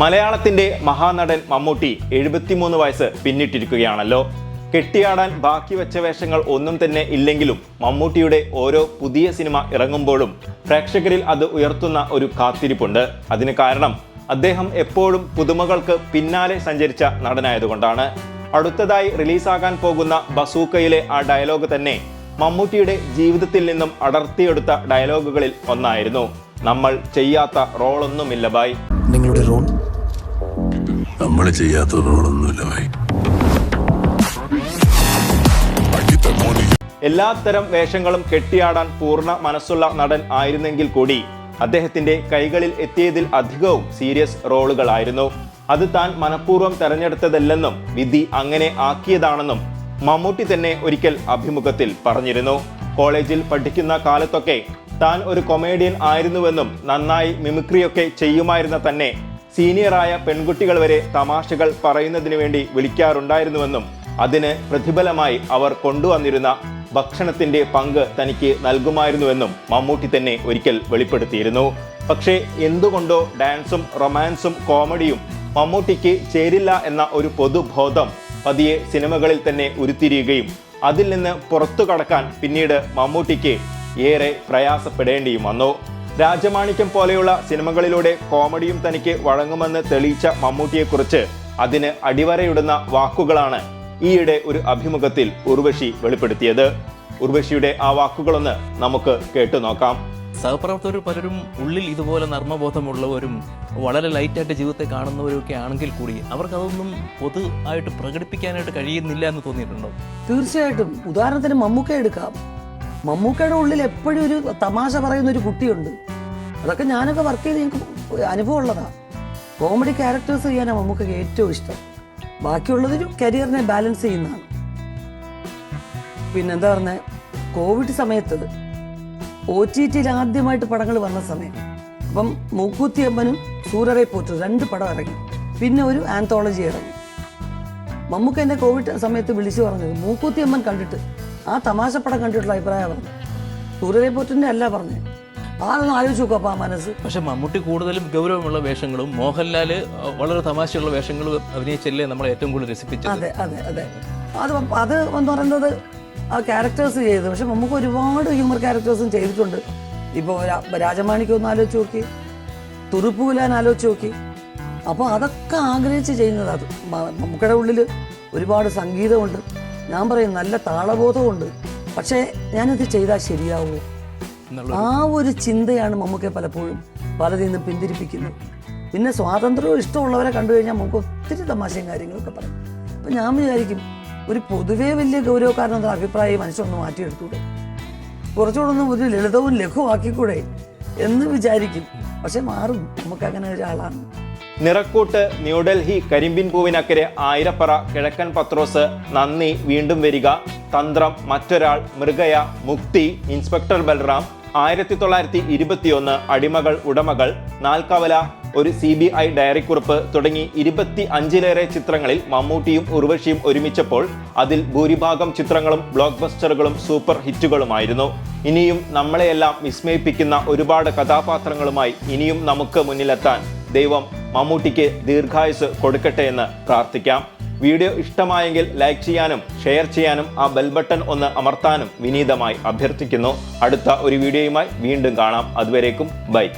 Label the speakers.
Speaker 1: മലയാളത്തിന്റെ മഹാനടൻ മമ്മൂട്ടി എഴുപത്തിമൂന്ന് വയസ്സ് പിന്നിട്ടിരിക്കുകയാണല്ലോ. കെട്ടിയാടാൻ ബാക്കി വെച്ച വേഷങ്ങൾ ഒന്നും തന്നെ ഇല്ലെങ്കിലും മമ്മൂട്ടിയുടെ ഓരോ പുതിയ സിനിമ ഇറങ്ങുമ്പോഴും പ്രേക്ഷകരിൽ അത് ഉയർത്തുന്ന ഒരു കാത്തിരിപ്പുണ്ട്. അതിന് കാരണം അദ്ദേഹം എപ്പോഴും പുതുമകൾക്ക് പിന്നാലെ സഞ്ചരിച്ച നടനായതുകൊണ്ടാണ്. അടുത്തതായി റിലീസാകാൻ പോകുന്ന ബസൂക്കയിലെ ആ ഡയലോഗ് തന്നെ മമ്മൂട്ടിയുടെ ജീവിതത്തിൽ നിന്നും അടർത്തിയെടുത്ത ഡയലോഗുകളിൽ ഒന്നായിരുന്നു. നമ്മൾ ചെയ്യാത്ത റോളൊന്നുമില്ല ബായ്
Speaker 2: നിങ്ങളുടെ റോൾ?
Speaker 3: നമ്മൾ ചെയ്യാത്ത റോളൊന്നുമില്ല ഭായി.
Speaker 1: എല്ലാത്തരം വേഷങ്ങളും കെട്ടിയാടാൻ പൂർണ മനസ്സുള്ള നടൻ ആയിരുന്നെങ്കിൽ കൂടി അദ്ദേഹത്തിന്റെ കൈകളിൽ എത്തിയതിൽ അധികവും സീരിയസ് റോളുകളായിരുന്നു. അത് താൻ മനഃപൂർവം തെരഞ്ഞെടുത്തതല്ലെന്നും വിധി അങ്ങനെ ആക്കിയതാണെന്നും മമ്മൂട്ടി തന്നെ ഒരിക്കൽ അഭിമുഖത്തിൽ പറഞ്ഞിരുന്നു. കോളേജിൽ പഠിക്കുന്ന കാലത്തൊക്കെ താൻ ഒരു കൊമേഡിയൻ ആയിരുന്നുവെന്നും നന്നായി മിമിക്രിയൊക്കെ ചെയ്യുമായിരുന്ന തന്നെ സീനിയറായ പെൺകുട്ടികൾ വരെ തമാശകൾ പറയുന്നതിന് വേണ്ടി വിളിക്കാറുണ്ടായിരുന്നുവെന്നും അതിന് പ്രതിഫലമായി അവർ കൊണ്ടുവന്നിരുന്ന ഭക്ഷണത്തിന്റെ പങ്ക് തനിക്ക് നൽകുമായിരുന്നുവെന്നും മമ്മൂട്ടി തന്നെ ഒരിക്കൽ വെളിപ്പെടുത്തിയിരുന്നു. പക്ഷേ എന്തുകൊണ്ടോ ഡാൻസും റൊമാൻസും കോമഡിയും മമ്മൂട്ടിക്ക് ചേരില്ല എന്ന ഒരു പൊതുബോധം പതിയെ സിനിമകളിൽ തന്നെ ഉരുത്തിരിയുകയും അതിൽ നിന്ന് പുറത്തു കടക്കാൻ പിന്നീട് മമ്മൂട്ടിക്ക് ഏറെ പ്രയാസപ്പെടേണ്ടിയും വന്നു. രാജമാണിക്യം പോലെയുള്ള സിനിമകളിലൂടെ കോമഡിയും തനിക്ക് വഴങ്ങുമെന്ന് തെളിയിച്ച മമ്മൂട്ടിയെക്കുറിച്ച് അതിന് അടിവരയിടുന്ന വാക്കുകളാണ് ഈയിടെ ഒരു അഭിമുഖത്തിൽ ഉർവശി വെളിപ്പെടുത്തിയത്. ഉർവശിയുടെ ആ വാക്കുകളൊന്ന് നമുക്ക് കേട്ടുനോക്കാം
Speaker 4: സഹപ്രവർത്തകർ പലരും ഉള്ളിൽ ഇതുപോലെ നർമ്മബോധമുള്ളവരും വളരെ ലൈറ്റായിട്ട് ജീവിതത്തെ കാണുന്നവരൊക്കെ ആണെങ്കിൽ കൂടി അവർക്ക് അതൊന്നും പൊതു ആയിട്ട് പ്രകടിപ്പിക്കാനായിട്ട് കഴിയുന്നില്ല എന്ന് തോന്നിയിട്ടുണ്ടോ?
Speaker 5: തീർച്ചയായിട്ടും. ഉദാഹരണത്തിന് മമ്മൂക്ക എടുക്കാം. മമ്മൂക്കയുടെ ഉള്ളിൽ എപ്പോഴും ഒരു തമാശ പറയുന്ന ഒരു കുട്ടിയുണ്ട്. അതൊക്കെ ഞാനൊക്കെ വർക്ക് ചെയ്ത് എനിക്ക് അനുഭവമുള്ളതാണ് കോമഡി ക്യാരക്ടേഴ്സ് ചെയ്യാനാണ് മമ്മൂക്കയ്ക്ക് ഏറ്റവും ഇഷ്ടം. ബാക്കിയുള്ളതൊരു കരിയറിനെ ബാലൻസ് ചെയ്യുന്നതാണ്. പിന്നെന്താ പറഞ്ഞത് കോവിഡ് സമയത്ത് ഒ ടി ടിയിൽ ആദ്യമായിട്ട് പടങ്ങൾ വന്ന സമയം. അപ്പം മൂക്കുത്തി അമ്മനും സൂരറെ പോറ്റു. രണ്ട് പടം ഇറങ്ങി. പിന്നെ ഒരു ആന്തോളജി ഇറങ്ങി. മമ്മൂക്ക എന്നെ കോവിഡ് സമയത്ത് വിളിച്ചു പറഞ്ഞത് മൂക്കുത്തി അമ്മൻ കണ്ടിട്ട് ആ തമാശ പടം കണ്ടിട്ടുള്ള അഭിപ്രായം പറഞ്ഞു സൂര്യദേവ് പോറ്റിന്റെ അല്ല പറഞ്ഞു. അതൊന്നും ആലോചിച്ച് നോക്കുക അപ്പൊ ആ മനസ്സ്.
Speaker 4: പക്ഷെ മമ്മൂട്ടി കൂടുതലും ഗൗരവമുള്ള വേഷങ്ങളും മോഹൻലാൽ വളരെ തമാശയുള്ള വേഷങ്ങളും അഭിനയിച്ചല്ലേ നമ്മളെ ഏറ്റവും കൂടുതൽ രസിപ്പിച്ചത്?
Speaker 5: അതെ അതെ അതെ. അത് അത് എന്ന് പറയുന്നത് ആ ക്യാരക്ടേഴ്സ് ചെയ്ത് പക്ഷെ നമുക്ക് ഒരുപാട് ഹ്യൂമർ ക്യാരക്ടേഴ്സും ചെയ്തിട്ടുണ്ട്. ഇപ്പോൾ രാജമാണിക്ക് ഒന്ന് ആലോചിച്ച് നോക്കി തുറുപ്പൂലാൻ ആലോചിച്ച് നോക്കി. അപ്പോൾ അതൊക്കെ ആഗ്രഹിച്ച് ചെയ്യുന്നത് അത്. നമുക്കടെ ഉള്ളിൽ ഒരുപാട് സംഗീതമുണ്ട്. ഞാൻ പറയും നല്ല താളബോധമുണ്ട് പക്ഷേ ഞാനിത് ചെയ്താൽ ശരിയാവുമോ ആ ഒരു ചിന്തയാണ് മമ്മൂക്കെ പലപ്പോഴും പലതിൽ നിന്നും പിന്തിരിപ്പിക്കുന്നത്. പിന്നെ സ്വാതന്ത്ര്യവും ഇഷ്ടമുള്ളവരെ കണ്ടു കഴിഞ്ഞാൽ നമുക്ക് ഒത്തിരി തമാശയും കാര്യങ്ങളൊക്കെ പറയും. അപ്പം ഞാൻ വിചാരിക്കും ഒരു പൊതുവേ വലിയ ഗൗരവക്കാരനെന്ന അഭിപ്രായം മനുഷ്യനൊന്ന് മാറ്റിയെടുത്തൂടെ? കുറച്ചുകൂടെ ഒന്ന് ഒരു ലളിതവും ലഘുവാക്കിക്കൂടെ എന്ന് വിചാരിക്കും. പക്ഷെ മാറും. നമുക്കങ്ങനെ ഒരാളാണ്.
Speaker 1: നിറക്കൂട്ട് ന്യൂഡൽഹി കരിമ്പിൻ പൂവിനക്കരെ ആയിരപ്പറ കിഴക്കൻ പത്രോസ് നന്ദി വീണ്ടും വരിക. തന്ത്രം മറ്റൊരാൾ മൃഗയ മുക്തി ഇൻസ്പെക്ടർ ബൽറാം. ആയിരത്തി തൊള്ളായിരത്തി ഇരുപത്തിയൊന്ന് അടിമകൾ ഉടമകൾ. നാൽക്കവല ഒരു സി ബി ഐ ഡയറിക്കുറിപ്പ് തുടങ്ങി ഇരുപത്തി അഞ്ചിലേറെ ചിത്രങ്ങളിൽ മമ്മൂട്ടിയും ഉർവശിയും ഒരുമിച്ചപ്പോൾ അതിൽ ഭൂരിഭാഗം ചിത്രങ്ങളും ബ്ലോക്ക് ബസ്റ്ററുകളും സൂപ്പർ ഹിറ്റുകളുമായിരുന്നു. ഇനിയും നമ്മളെയെല്ലാം വിസ്മയിപ്പിക്കുന്ന ഒരുപാട് കഥാപാത്രങ്ങളുമായി ഇനിയും നമുക്ക് മുന്നിലെത്താൻ ദൈവം മമ്മൂട്ടിക്ക് ദീർഘായുസ് കൊടുക്കട്ടെ എന്ന് പ്രാർത്ഥിക്കാം. വീഡിയോ ഇഷ്ടമായെങ്കിൽ ലൈക്ക് ചെയ്യാനും ഷെയർ ചെയ്യാനും ആ ബെൽ ബട്ടൺ ഒന്ന് അമർത്താനും വിനീതമായി അഭ്യർത്ഥിക്കുന്നു. അടുത്ത ഒരു വീഡിയോയുമായി വീണ്ടും കാണാം. അതുവരേക്കും ബൈ.